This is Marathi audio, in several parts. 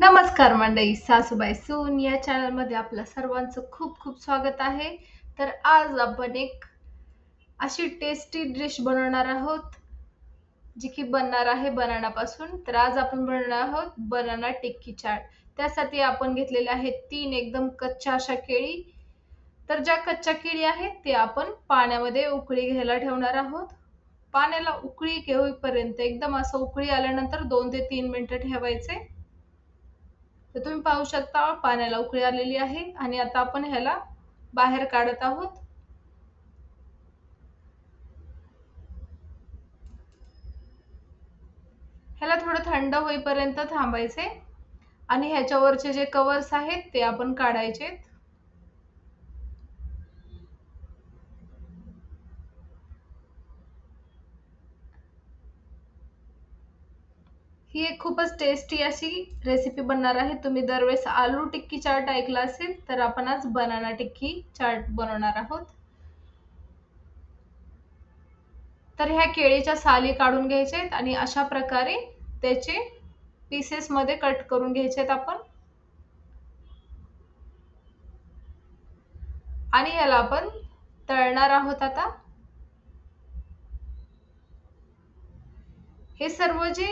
नमस्कार मंडळी सासूबाई सून या चॅनलमध्ये आपलं सर्वांचं खूप खूप स्वागत आहे. तर आज आपण एक अशी टेस्टी डिश बनवणार आहोत जी की बनणार आहे बनानापासून. तर आज आपण बनवणार आहोत बनाना टिक्की चाट. त्यासाठी आपण घेतलेले आहेत तीन एकदम कच्च्या अशा केळी. तर ज्या कच्च्या केळी आहेत ते आपण पाण्यामध्ये उकळी घ्यायला ठेवणार आहोत. पाण्याला उकळी घेऊपर्यंत एकदम असं उकळी आल्यानंतर दोन ते तीन मिनटं ठेवायचे. तर तुम्ही पाहू शकता पाण्याला उकळी आलेली आहे आणि आता आपण ह्याला बाहेर काढत आहोत. ह्याला थोडं थंड होईपर्यंत थांबायचे आणि ह्याच्यावरचे जे कवर्स आहेत ते आपण काढायचे ही एक खूपच टेस्टी अशी रेसिपी बनणार आहे. तुम्ही दरवेळेस आलू टिक्की चाट ऐकला असेल तर आपण आज बनाना टिक्की चाट बनवणार आहोत. तर ह्या केळीच्या साली काढून घ्यायचे आहेत आणि अशा प्रकारे त्याचे पीसेस मध्ये कट करून घ्यायचे आहेत आपण. आणि याला आपण तळणार आहोत आता. हे सर्व जे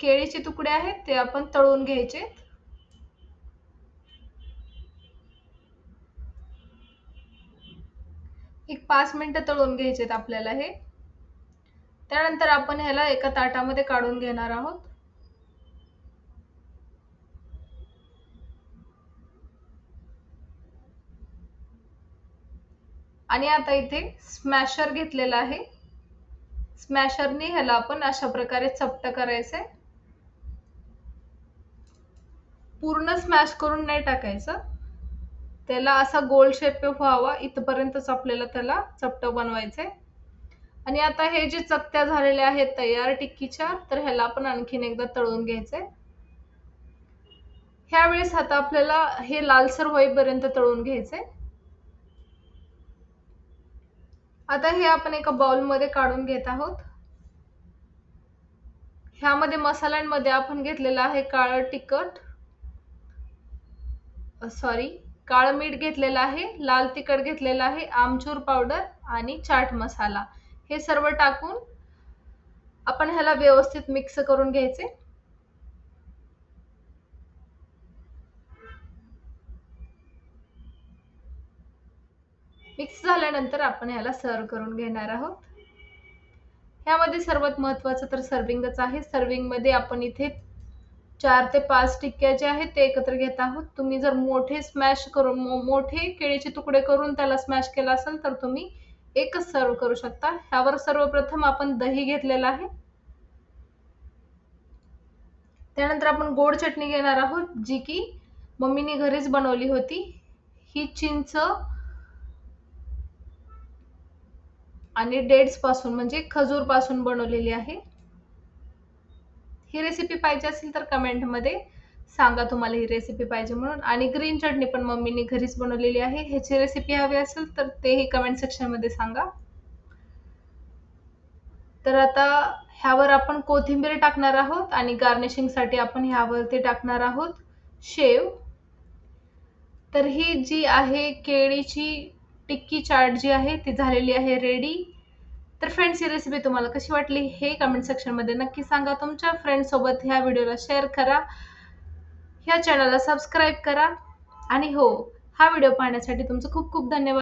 केळीचे तुकडे आहेत ते आपण तळून घ्यायचे. एक पाच मिनिटं तळून घ्यायचे आपल्याला हे. त्यानंतर आपण ह्याला एका ताटामध्ये काढून घेणार आहोत. आणि आता इथे स्मॅशर घेतलेला आहे. स्मॅशरने ह्याला आपण अशा प्रकारे चपट करायचंय. पूर्ण स्मॅश करून नाही टाकायचं. त्याला असा गोल शेप व्हावा इथपर्यंतच आपल्याला त्याला चपट बनवायचे आणि आता हे जे चकत्या झालेल्या आहेत तयार टिक्कीच्या तर ह्याला आपण आणखीन एकदा तळून घ्यायचंय. ह्या वेळेस आता आपल्याला हे लालसर होईपर्यंत तळून घ्यायचंय. आता हे आपण एका बाउलमध्ये काढून घेत आहोत. ह्यामध्ये मसाल्यांमध्ये आपण घेतलेलं आहे काळं तिखट. सॉरी काळं मीठ घेतलेलं आहे लाल तिखट घेतलेलं आहे आमचूर पावडर आणि चाट मसाला. हे सर्व टाकून आपण ह्याला व्यवस्थित मिक्स करून घ्यायचे. मिक्स झाल्यानंतर आपण ह्याला सर्व करून घेणार आहोत. ह्यामध्ये सर्वात महत्वाचं तर सर्विंगच आहे. सर्विंगमध्ये आपण इथे चार ते पाच टिक्क्या जे आहेत ते एकत्र घेत आहोत. तुम्ही जर मोठे स्मॅश करून मोठे केळीचे तुकडे करून त्याला स्मॅश केला असेल तर तुम्ही एकच सर्व करू शकता. ह्यावर सर्वप्रथम आपण दही घेतलेलं आहे. त्यानंतर आपण गोड चटणी घेणार आहोत जी की मम्मीने घरीच बनवली होती. ही चिंच आणि डेट्सपासून म्हणजे खजूरपासून बनवलेली आहे. ही रेसिपी पाहिजे असेल तर कमेंटमध्ये सांगा तुम्हाला ही रेसिपी पाहिजे म्हणून. आणि ग्रीन चटणी पण मम्मीने घरीच बनवलेली आहे. ह्याची रेसिपी हवी असेल तर तेही कमेंट सेक्शनमध्ये सांगा. तर आता ह्यावर आपण कोथिंबीर टाकणार आहोत आणि गार्निशिंगसाठी आपण ह्यावरती टाकणार आहोत शेव. तर ही जी आहे केळीची टिक्की चाट जी आहे ती झालेली आहे रेडी तर फ्रेंड्स ही रेसिपी तुम्हाला कशी वाटली हे कमेंट सेक्शनमध्ये नक्की सांगा. तुमच्या फ्रेंडसोबत ह्या व्हिडिओला शेअर करा. ह्या चॅनलला सबस्क्राईब करा. आणि हो हा व्हिडिओ पाहण्यासाठी तुमचं खूप खूप धन्यवाद.